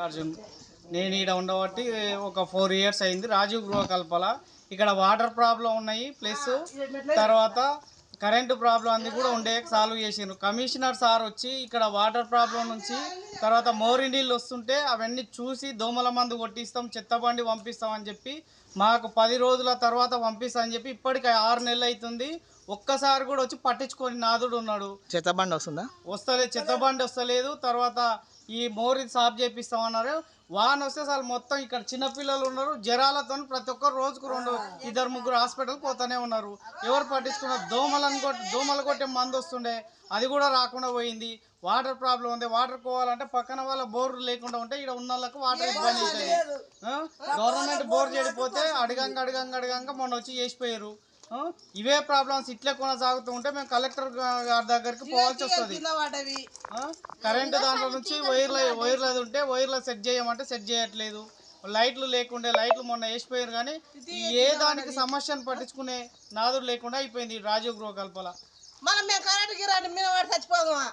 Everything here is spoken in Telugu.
అర్జున్ నేను ఇక్కడ ఉండబట్టి ఒక ఫోర్ ఇయర్స్ అయింది. రాజీవ్ గృహకల్పల. ఇక్కడ వాటర్ ప్రాబ్లం ఉన్నాయి ప్లస్ తర్వాత కరెంటు ప్రాబ్లం అన్ని కూడా ఉండే సాల్వ్ చేసిండ్రు. కమిషనర్ సార్ వచ్చి ఇక్కడ వాటర్ ప్రాబ్లం నుంచి తర్వాత మోరి నీళ్ళు వస్తుంటే అవన్నీ చూసి దోమల మందు కొట్టిస్తాం చెత్తబండి పంపిస్తాం అని చెప్పి మాకు పది రోజుల తర్వాత పంపిస్తామని చెప్పి ఇప్పటికి ఆరు నెలలు అవుతుంది. ఒక్కసారి కూడా వచ్చి పట్టించుకొని నాదుడు ఉన్నాడు. చెత్తబండి వస్తుందా? వస్తలేదు చెత్తబండి వస్తలేదు. తర్వాత ఈ మోరి సాఫ్ చేపిస్తామన్నారు. వాన వస్తే అసలు మొత్తం ఇక్కడ చిన్నపిల్లలు ఉన్నారు. జ్వరాలతో ప్రతి ఒక్కరు రోజుకు రెండు ఇద్దరు ముగ్గురు హాస్పిటల్ పోతానే ఉన్నారు. ఎవరు పట్టించుకున్నారు దోమలను కొట్టి దోమలు కొట్టే మందు వస్తుండే. అది కూడా రాకుండా పోయింది. వాటర్ ప్రాబ్లం ఉంది. వాటర్ పోవాలంటే పక్కన వాళ్ళ బోర్ లేకుండా ఉంటే ఇక్కడ ఉన్న వాళ్ళకి వాటర్ ఇబ్బంది అవుతుంది? గవర్నమెంట్ బోర్ చెడిపోతే అడగంగా అడగంగా అడగంగా మొన్న వచ్చి చేసిపోయారు? ఇవే ప్రాబ్లమ్స్ ఇట్లే కొనసాగుతూ ఉంటే మేము కలెక్టర్ గారి దగ్గరికి పోవాల్సి వస్తుంది? కరెంటు దాంట్లో నుంచి వైర్ల వైర్లు అది ఉంటే వైర్లు సెట్ చేయమంటే సెట్ చేయట్లేదు. లైట్లు లేకుండే లైట్లు మొన్న వేసిపోయారు కానీ ఏ దానికి సమస్యను పట్టించుకునే నాదుడు లేకుండా అయిపోయింది రాజీవ్ గృహ కల్పల. మనం మేము కరెంట్కి రండి మేము వాడు చచ్చిపోదామా?